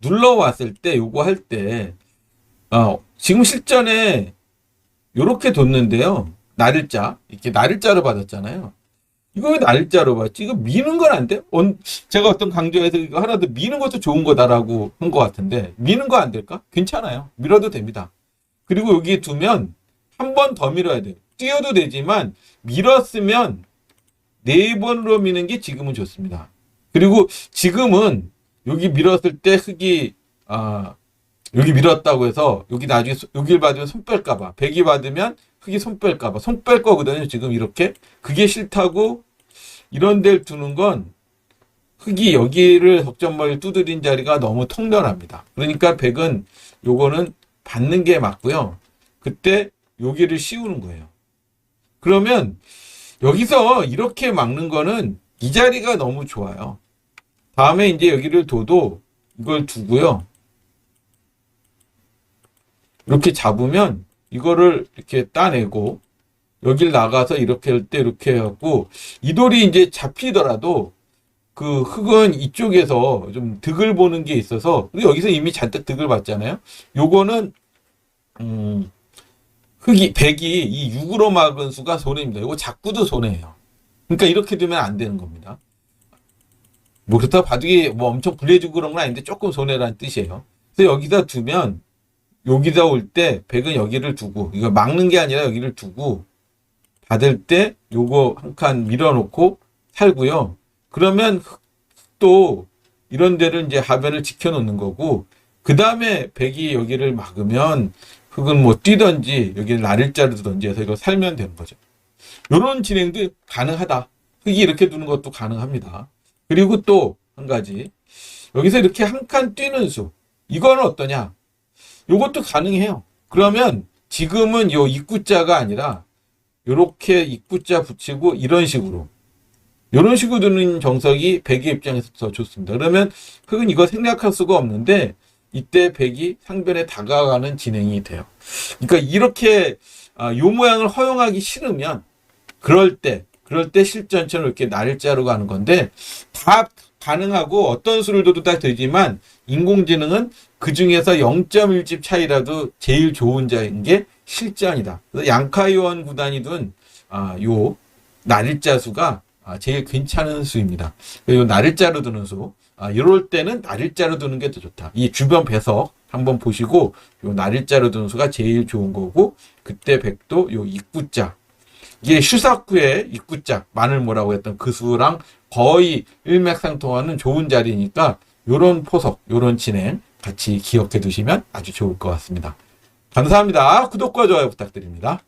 눌러왔을 때 요거 할때 어, 지금 실전에 요렇게 뒀는데요. 날일자 이렇게 날일자로 받았잖아요. 이거 왜 날일자로 받지? 이거 미는 건 안 돼? 언- 제가 어떤 강조에서 이거 하나 더 미는 것도 좋은 거다라고 한 것 같은데 미는 거 안 될까? 괜찮아요. 밀어도 됩니다. 그리고 여기 두면 한 번 더 밀어야 돼요. 뛰어도 되지만 밀었으면 네 번으로 미는 게 지금은 좋습니다. 그리고 지금은 여기 밀었을 때 흙이 아 여기 밀었다고 해서 여기 나중에 소- 여기를 받으면 손 뺄까봐 백이 받으면 흙이 손 뺄까봐 손 뺄 거거든요. 지금 이렇게 그게 싫다고 이런 데를 두는 건 흙이 여기를 석전머리 두드린 자리가 너무 통렬합니다. 그러니까 백은 요거는 받는 게 맞고요. 그때 여기를 씌우는 거예요. 그러면 여기서 이렇게 막는 거는 이 자리가 너무 좋아요. 다음에 이제 여기를 둬도 이걸 두고요. 이렇게 잡으면 이거를 이렇게 따내고 여길 나가서 이렇게 할 때 이렇게 해갖고 이 돌이 이제 잡히더라도 그 흙은 이쪽에서 좀 득을 보는 게 있어서 여기서 이미 잔뜩 득을 봤잖아요. 요거는 음 흙이 백이 이 6으로 막은 수가 손해입니다. 이거 자꾸도 손해예요. 그러니까 이렇게 되면 안 되는 겁니다. 뭐 그렇다고 바둑이 뭐 엄청 불리해지고 그런 건 아닌데 조금 손해라는 뜻이에요. 그래서 여기다 두면 여기다 올 때 백은 여기를 두고 이거 막는 게 아니라 여기를 두고 받을 때 요거 한 칸 밀어놓고 살고요. 그러면 또 이런 데를 이제 하변을 지켜놓는 거고 그 다음에 백이 여기를 막으면 흙은 뭐 뛰던지 여기를 나를자로 두던지 해서 이거 살면 되는 거죠. 요런 진행도 가능하다. 흙이 이렇게 두는 것도 가능합니다. 그리고 또 한 가지 여기서 이렇게 한 칸 뛰는 수 이거는 어떠냐? 요것도 가능해요. 그러면 지금은 요 입구자가 아니라 요렇게 입구자 붙이고 이런 식으로 요런 식으로 두는 정석이 백의 입장에서 더 좋습니다. 그러면 흙은 이거 생략할 수가 없는데 이때 백이 상변에 다가가는 진행이 돼요. 그러니까 이렇게 아, 요 모양을 허용하기 싫으면 그럴 때 그럴 때 실전처럼 이렇게 날짜로 가는 건데 다 가능하고 어떤 수를 둬도 다 되지만 인공지능은 그 중에서 0.1집 차이라도 제일 좋은 자인 게 실전이다. 그래서 양카이원 구단이 둔 아, 요 날일자 수가 아, 제일 괜찮은 수입니다. 그리고 날일자로 두는 수. 아, 이럴 때는 날일자로 두는 게 더 좋다. 이 주변 배석 한번 보시고 요 날일자로 두는 수가 제일 좋은 거고 그때 백도 요 입구자 이게 슈사쿠의 입구자 마늘모라고 했던 그 수랑 거의 일맥상통하는 좋은 자리니까 요런 포석, 요런 진행 같이 기억해 두시면 아주 좋을 것 같습니다. 감사합니다. 구독과 좋아요 부탁드립니다.